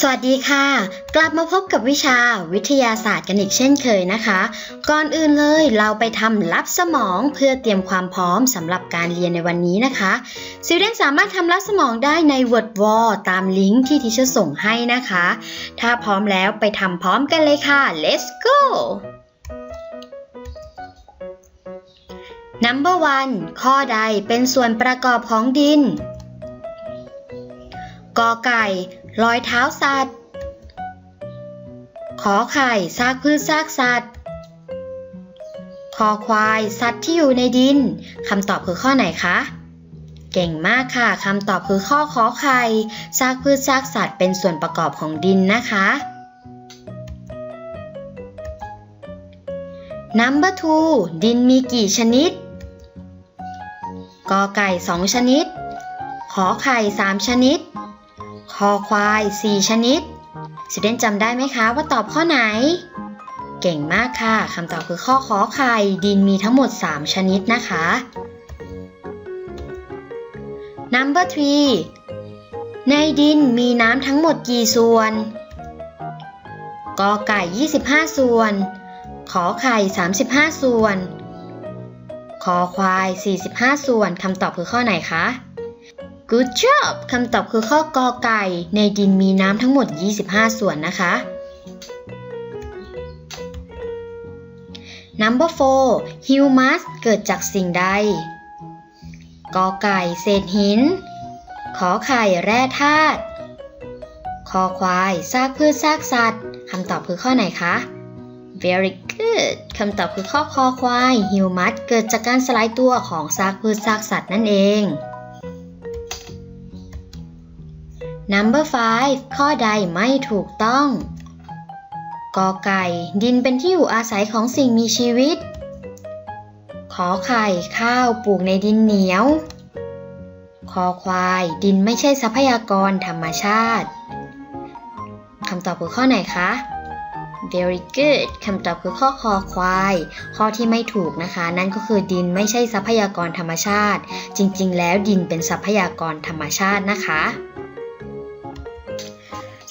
สวัสดีค่ะ กลับมาพบกับวิชาวิทยาศาสตร์กันอีกเช่นเคยนะคะ ก่อนอื่นเลยเราไปทำลับสมองเพื่อเตรียมความพร้อมสำหรับการเรียนในวันนี้นะคะซิลเดนสามารถทำลับสมองได้ใน Word w a l ตามลิงก์ที่ทิเชอร์ส่งให้นะคะ ถ้าพร้อมแล้วไปทำพร้อมกันเลยค่ะ let's go Number one ข้อใดเป็นส่วนประกอบของดินกอไก่ รอยเท้าสัตว์ ขอไข่ซากพืชซากสัตว์ คอควาย สัตว์ที่อยู่ในดิน คำตอบคือข้อไหนคะ เก่งมากค่ะ คำตอบคือข้อขอไข่ซากพืชซากสัตว์เป็นส่วนประกอบของดินนะคะ Number two ดินมีกี่ชนิด กอไก่สองชนิด ขอไข่สามชนิด คอควาย 4 ชนิดสิเดนจำได้ไหมคะว่าตอบข้อไหน เก่งมากค่ะคำตอบคือข้อขอไข่ดินมีทั้งหมด 3 ชนิดนะคะ Number 3ในดินมีน้ำทั้งหมดกี่ส่วนกอไก่ 25 ส่วน ขอไข่ 35 ส่วน คอควาย 45 ส่วน คำตอบคือข้อไหนคะ Good job คำตอบคือข้อกอไก่ ในดินมีน้ำทั้งหมด 25 ส่วนนะคะ Number 4 Humus เกิดจากสิ่งใด กอไก่เศษหิน ขอไข่แร่ธาตุ คอควายซากพืชซากสัตว์ คำตอบคือข้อไหนคะ Very good คำตอบคือข้อคอควาย Humus เกิดจากการสลายตัวของซากพืชซากสัตว์นั่นเอง Number 5 ข้อใดไม่ถูกต้องกอไก่ ดินเป็นที่อยู่อาศัยของสิ่งมีชีวิต ขอไข่ ข้าวปลูกในดินเหนียว คอควาย ดินไม่ใช่ทรัพยากรธรรมชาติ คำตอบคือข้อไหนคะ Very good คำตอบคือข้อคอควาย ข้อที่ไม่ถูกนะคะ นั่นก็คือดินไม่ใช่ทรัพยากรธรรมชาติ จริงๆ แล้วดินเป็นทรัพยากรธรรมชาตินะคะ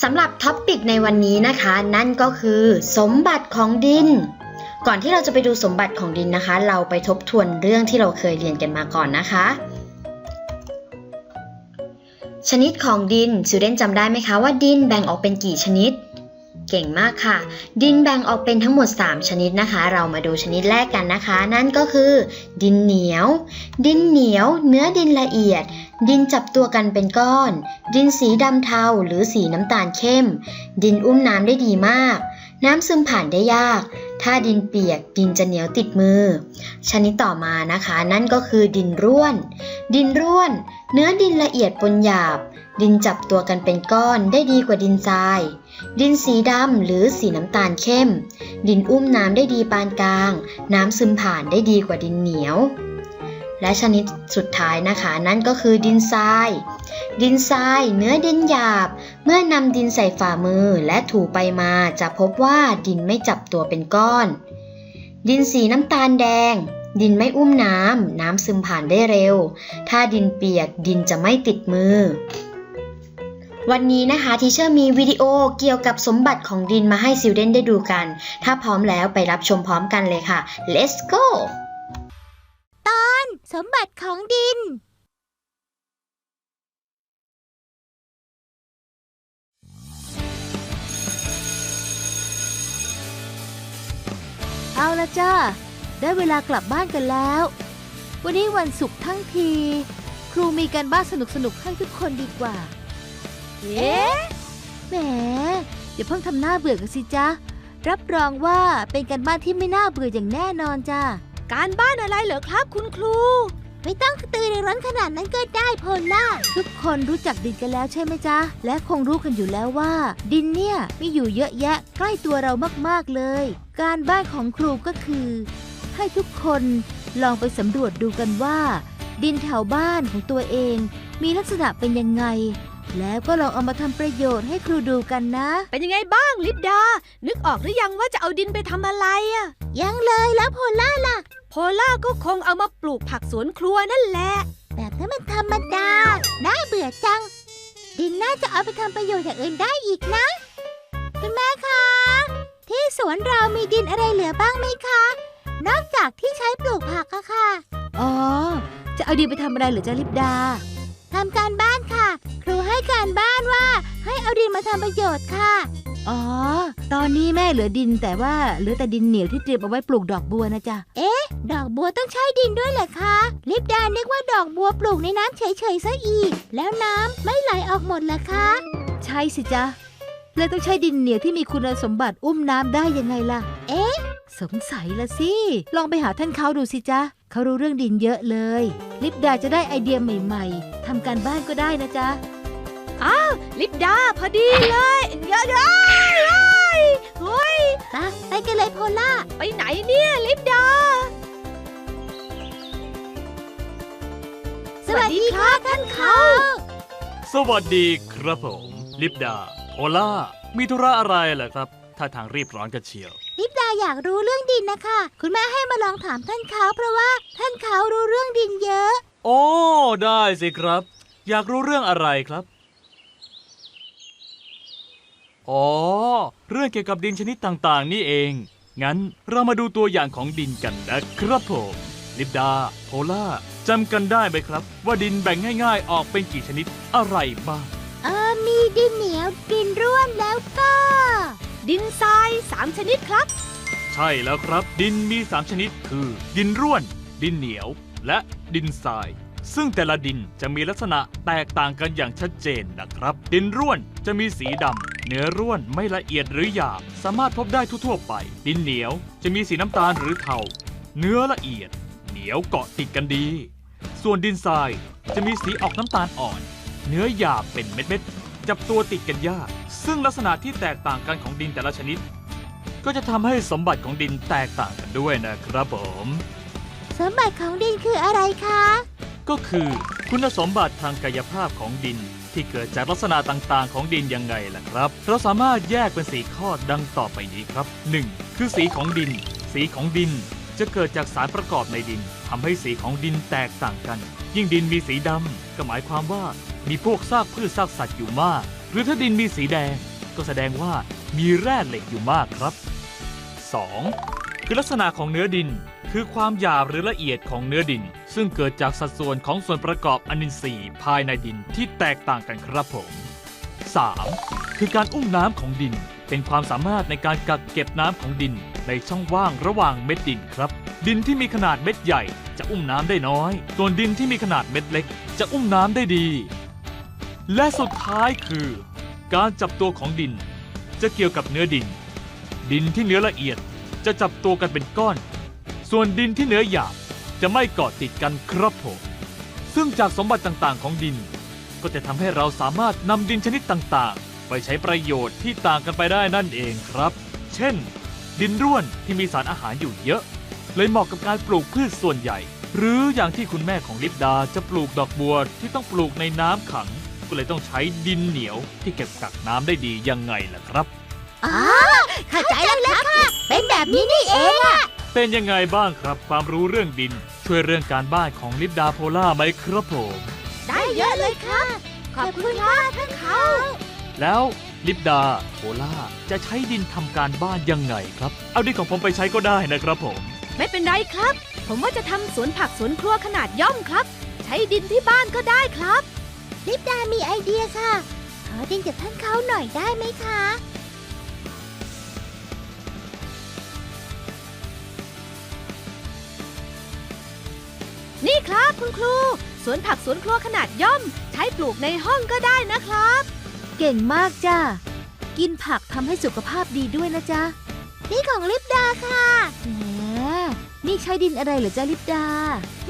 สำหรับท็อปปิกในวันนี้นะคะ นั่นก็คือสมบัติของดิน ก่อนที่เราจะไปดูสมบัติของดินนะคะ เราไปทบทวนเรื่องที่เราเคยเรียนกันมาก่อนนะคะ ชนิดของดินชิวเดนจำได้ไหมคะว่าดินแบ่งออกเป็นกี่ชนิด เก่งมากค่ะ ดินแบ่งออกเป็นทั้งหมด 3 ชนิดนะคะ เรามาดูชนิดแรกกันนะคะ นั่นก็คือ ดินเหนียว ดินเหนียว เนื้อดินละเอียด ดินจับตัวกันเป็นก้อน ดินสีดำเทาหรือสีน้ำตาลเข้ม ดินอุ้มน้ำได้ดีมาก น้ำซึมผ่านได้ยาก ถ้าดินเปียกดินจะเหนียวติดมือ ชนิดต่อมานะคะ นั่นก็คือดินร่วน ดินร่วน เนื้อดินละเอียดปนหยาบ ดินจับตัวกันเป็นก้อนได้ดีกว่าดินทราย ดินสีดำหรือสีน้ำตาลเข้ม ดินอุ้มน้ำได้ดีปานกลาง น้ำซึมผ่านได้ดีกว่าดินเหนียว และชนิดสุดท้ายนะคะนั่นก็คือดินทราย ดินทรายเนื้อดินหยาบ เมื่อนำดินใส่ฝ่ามือและถูไปมาจะพบว่าดินไม่จับตัวเป็นก้อน ดินสีน้ำตาลแดง ดินไม่อุ้มน้ำ น้ำซึมผ่านได้เร็ว ถ้าดินเปียกดินจะไม่ติดมือ วันนี้นะคะทีเชอร์มีวิดีโอเกี่ยวกับสมบัติของดินมาให้ซิลเดนได้ดูกัน ถ้าพร้อมแล้วไปรับชมพร้อมกันเลยค่ะ let's go สมบัติของดิน เอาละจ้า ได้เวลากลับบ้านกันแล้ว วันนี้วันศุกร์ทั้งที ครูมีการบ้านสนุกๆให้ทุกคนดีกว่า เอ๊ะแหม อย่าเพิ่งทำหน้าเบื่อกันสิจ๊ะรับรองว่าเป็นการบ้านที่ไม่น่าเบื่ออย่างแน่นอนจ้า การบ้านอะไรเหรอครับคุณครู ไม่ต้องตือรือนขนาดนั้นก็ได้โพล่าทุกคนรู้จักดินกันแล้วใช่ไหมจ๊ะ และคงรู้กันอยู่แล้วว่า ดินเนี่ยมีอยู่เยอะแยะใกล้ตัวเรามากๆเลย การบ้านของครูก็คือ ให้ทุกคนลองไปสำรวจดูกันว่า ดินแถวบ้านของตัวเอง มีลักษณะเป็นยังไง แล้วก็ลองเอามาทำประโยชน์ให้ครูดูกันนะ เป็นยังไงบ้างลิปดา นึกออกหรือยังว่าจะเอาดินไปทำอะไรอะยังเลยแล้วโพล่าล่ะ โพล่าก็คงเอามาปลูกผักสวนครัวนั่นแหละ แบบนั้นมันธรรมดา น่าเบื่อจัง ดินน่าจะเอาไปทำประโยชน์อย่างอื่นได้อีกนะคุณแม่คะ ที่สวนเรามีดินอะไรเหลือบ้างไหมคะ นอกจากที่ใช้ปลูกผักอะค่ะ อ๋อ จะเอาดินไปทำอะไรเหรือจะลิบดา ทำการบ้านค่ะ ครูให้การบ้านว่า ให้เอาดินมาทำประโยชน์ค่ะ อ๋อ ตอนนี้แม่เหลือดินแต่ว่าเหลือแต่ดินเหนียวที่เตรียมเอาไว้ปลูกดอกบัวนะจ๊ะ เอ๊ะ ดอกบัวต้องใช้ดินด้วยเหรอคะลิปดานึกว่าดอกบัวปลูกในน้ำเฉยๆซะอีก แล้วน้ำไม่ไหลออกหมดเหรอคะ ใช่สิจ๊ะ เลยต้องใช้ดินเหนียวที่มีคุณสมบัติอุ้มน้ำได้ยังไงล่ะ เอ๊ะ สงสัยละสิ ลองไปหาท่านเขาดูสิจ๊ะเขารู้เรื่องดินเยอะเลย ลิปดาจะได้ไอเดียใหม่ ๆทำการบ้านก็ได้นะจ๊ะลิปดาพอดีเลยเยอะเลยเฮ้ยไปไปกันเลยโพล่า ไปไหนเนี่ยลิปดา สวัสดีค่ะท่านเขา สวัสดีครับผม ลิปดา โพล่า มีธุระอะไรเหรอครับถ้าทางรีบร้อนกันเชียว ลิปดาอยากรู้เรื่องดินนะคะ คุณแม่ให้มาลองถามท่านเขาเพราะว่าท่านเขารู้เรื่องดินเยอะ โอ้ได้สิครับ อยากรู้เรื่องอะไรครับ อ๋อ เรื่องเกี่ยวกับดินชนิดต่างๆ นี่เอง งั้นเรามาดูตัวอย่างของดินกันนะครับผม ลิปดาโพล่าจำกันได้ไหมครับ ว่าดินแบ่งง่าย ๆ ออกเป็นกี่ชนิดอะไรบ้างเออ มีดินเหนียวดินร่วนแล้วก็ ดินทรายสามชนิดครับ ใช่แล้วครับ ดินมี3ชนิดคือ ดินร่วน ดินเหนียว และดินทราย ซึ่งแต่ละดินจะมีลักษณะแตกต่างกันอย่างชัดเจนนะครับ ดินร่วนจะมีสีดำเนื้อร่วนไม่ละเอียดหรือหยาบสามารถพบได้ทั่วๆไป ดินเหนียวจะมีสีน้ำตาลหรือเทาเนื้อละเอียด เหนียวเกาะติดกันดี ส่วนดินทรายจะมีสีออกน้ำตาลอ่อน เนื้อหยาบเป็นเม็ดๆ จับตัวติดกันยาก ซึ่งลักษณะที่แตกต่างกันของดินแต่ละชนิด ก็จะทำให้สมบัติของดินแตกต่างกันด้วยนะครับผม สมบัติของดินคืออะไรคะ ก็คือคุณสมบัติทางกายภาพของดินที่เกิดจากลักษณะต่างๆ ของดินยังไงล่ะครับ เราสามารถแยกเป็นสีข้อดังต่อไปนี้ครับ 1. คือสีของดิน สีของดินจะเกิดจากสารประกอบในดินทำให้สีของดินแตกต่างกัน ยิ่งดินมีสีดำก็หมายความว่า มีพวกซากพืชซากสัตว์อยู่มาก หรือถ้าดินมีสีแดง ก็แสดงว่ามีแร่เหล็กอยู่มากครับ 2. คือลักษณะของเนื้อดิน คือความหยาบหรือละเอียดของเนื้อดิน ซึ่งเกิดจากสัดส่วนของส่วนประกอบอนินทรีย์ภายในดินที่แตกต่างกันครับผม 3. คือการอุ้มน้ำของดิน เป็นความสามารถในการกักเก็บน้ำของดิน ในช่องว่างระหว่างเม็ดดินครับ ดินที่มีขนาดเม็ดใหญ่จะอุ้มน้ำได้น้อย ส่วนดินที่มีขนาดเม็ดเล็ก จะอุ้มน้ำได้ดี และสุดท้ายคือ การจับตัวของดิน จะเกี่ยวกับเนื้อดิน ดินที่เนื้อละเอียดจะจับตัวกันเป็นก้อน ส่วนดินที่เนื้อหยาบจะไม่เกาะติดกันครับผมซึ่งจากสมบัติต่างๆ ของดิน ก็จะทำให้เราสามารถนำดินชนิดต่างๆ ไปใช้ประโยชน์ที่ต่างกันไปได้นั่นเองครับ เช่น ดินร่วนที่มีสารอาหารอยู่เยอะ เลยเหมาะกับการปลูกพืชส่วนใหญ่ หรืออย่างที่คุณแม่ของลิปดาจะปลูกดอกบัวที่ต้องปลูกในน้ำขัง ก็เลยต้องใช้ดินเหนียวที่เก็บกักน้ำได้ดียังไงล่ะครับอ๋อเข้าใจแล้วค่ะเป็นแบบนี้นี่เองอะเป็นยังไงบ้างครับความรู้เรื่องดิน ช่วยเรื่องการบ้านของลิปดาโพล่าไหมครับผม ได้เยอะเลยครับ ขอบคุณค่ะท่านเขา แล้วลิปดาโพล่าจะใช้ดินทำการบ้านยังไงครับ เอาดินของผมไปใช้ก็ได้นะครับผม ไม่เป็นไรครับ ผมว่าจะทำสวนผักสวนครัวขนาดย่อมครับ ใช้ดินที่บ้านก็ได้ครับ ลิปดามีไอเดียค่ะ ขอดินกับท่านเขาหน่อยได้ไหมคะ นี่ครับคุณครู สวนผักสวนครัวขนาดย่อม ใช้ปลูกในห้องก็ได้นะครับ เก่งมากจ้ากินผักทำให้สุขภาพดีด้วยนะจ๊ะ นี่ของลิปดาค่ะแหมนี่ใช้ดินอะไรเหรอจ๊ะลิปดา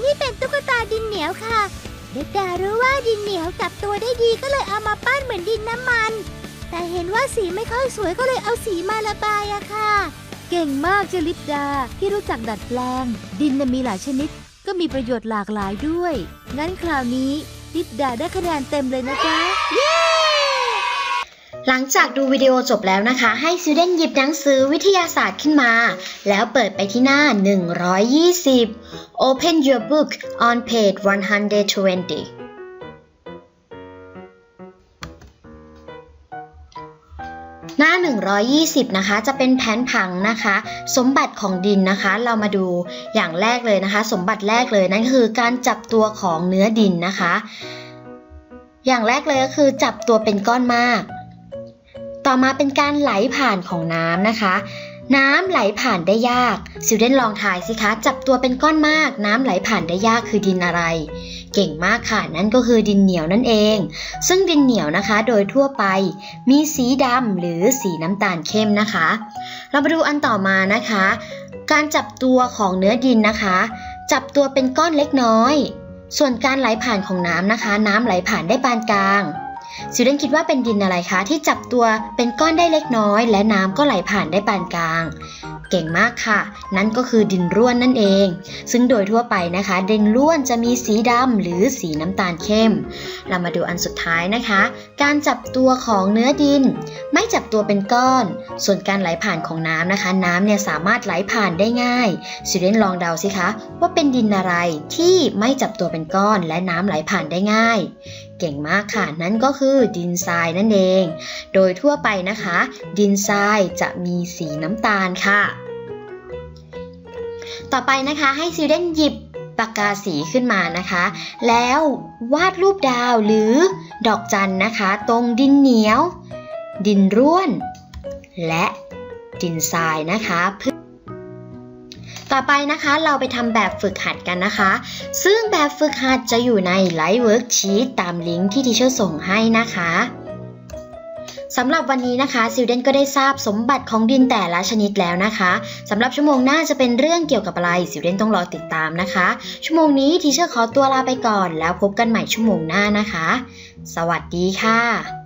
นี่เป็นตุ๊กตาดินเหนียวค่ะ ลิปดารู้ว่าดินเหนียวจับตัวได้ดีก็เลยเอามาปั้นเหมือนดินน้ำมัน แต่เห็นว่าสีไม่ค่อยสวยก็เลยเอาสีมาระบายอะค่ะ เก่งมากเจลิปดาที่รู้จักดัดแปลง ดินน่ะมีหลายชนิด ก็มีประโยชน์หลากหลายด้วย งั้นคราวนี้ลิปดาได้คะแนนเต็มเลยนะจ๊ะ หลังจากดูวิดีโอจบแล้วนะคะ ให้ซิเดนหยิบหนังสือวิทยาศาสตร์ขึ้นมา แล้วเปิดไปที่หน้า 120 Open your book on page 120 หน้า 120 นะคะ จะเป็นแผนผังนะคะ สมบัติของดินนะคะ เรามาดูอย่างแรกเลยนะคะ สมบัติแรกเลยนั่นคือการจับตัวของเนื้อดินนะคะ อย่างแรกเลยก็คือจับตัวเป็นก้อนมาก ต่อมาเป็นการไหลผ่านของน้ำนะคะ น้ำไหลผ่านได้ยากซิลเดนลองทายสิคะ จับตัวเป็นก้อนมาก น้ำไหลผ่านได้ยากคือดินอะไร เก่งมากค่ะ นั่นก็คือดินเหนียวนั่นเอง ซึ่งดินเหนียวนะคะ โดยทั่วไป มีสีดำหรือสีน้ำตาลเข้มนะคะ เรามาดูอันต่อมานะคะ การจับตัวของเนื้อดินนะคะ จับตัวเป็นก้อนเล็กน้อย ส่วนการไหลผ่านของน้ำนะคะ น้ำไหลผ่านได้ปานกลาง ซิลเดนคิดว่าเป็นดินอะไรคะ ที่จับตัวเป็นก้อนได้เล็กน้อย และน้ำก็ไหลผ่านได้ปานกลาง เก่งมากค่ะ นั่นก็คือดินร่วนนั่นเอง ซึ่งโดยทั่วไปนะคะ ดินร่วนจะมีสีดำหรือสีน้ำตาลเข้ม เรามาดูอันสุดท้ายนะคะ การจับตัวของเนื้อดิน ไม่จับตัวเป็นก้อน ส่วนการไหลผ่านของน้ำนะคะ น้ำเนี่ยสามารถไหลผ่านได้ง่ายสิเดนลองเดาสิคะ ว่าเป็นดินอะไรที่ไม่จับตัวเป็นก้อน และน้ำไหลผ่านได้ง่ายเก่งมากค่ะ นั่นก็คือดินทรายนั่นเอง โดยทั่วไปนะคะ ดินทรายจะมีสีน้ำตาลค่ะ ต่อไปนะคะให้ซิลเดนหยิบปากกาสีขึ้นมานะคะ แล้ววาดรูปดาวหรือดอกจันนะคะ ตรงดินเหนียว ดินร่วน และดินทรายนะคะเพื่อ ต่อไปนะคะเราไปทำแบบฝึกหัดกันนะคะ ซึ่งแบบฝึกหัดจะอยู่ในไลฟ์เวิร์กชีตตามลิงก์ที่ทีเชอร์ส่งให้นะคะสำหรับวันนี้นะคะซิลเดนก็ได้ทราบสมบัติของดินแต่ละชนิดแล้วนะคะสำหรับชั่วโมงหน้าจะเป็นเรื่องเกี่ยวกับอะไรซิลเดนต้องรอติดตามนะคะ ชั่วโมงนี้ทีเชอร์ขอตัวลาไปก่อน แล้วพบกันใหม่ชั่วโมงหน้านะคะ สวัสดีค่ะ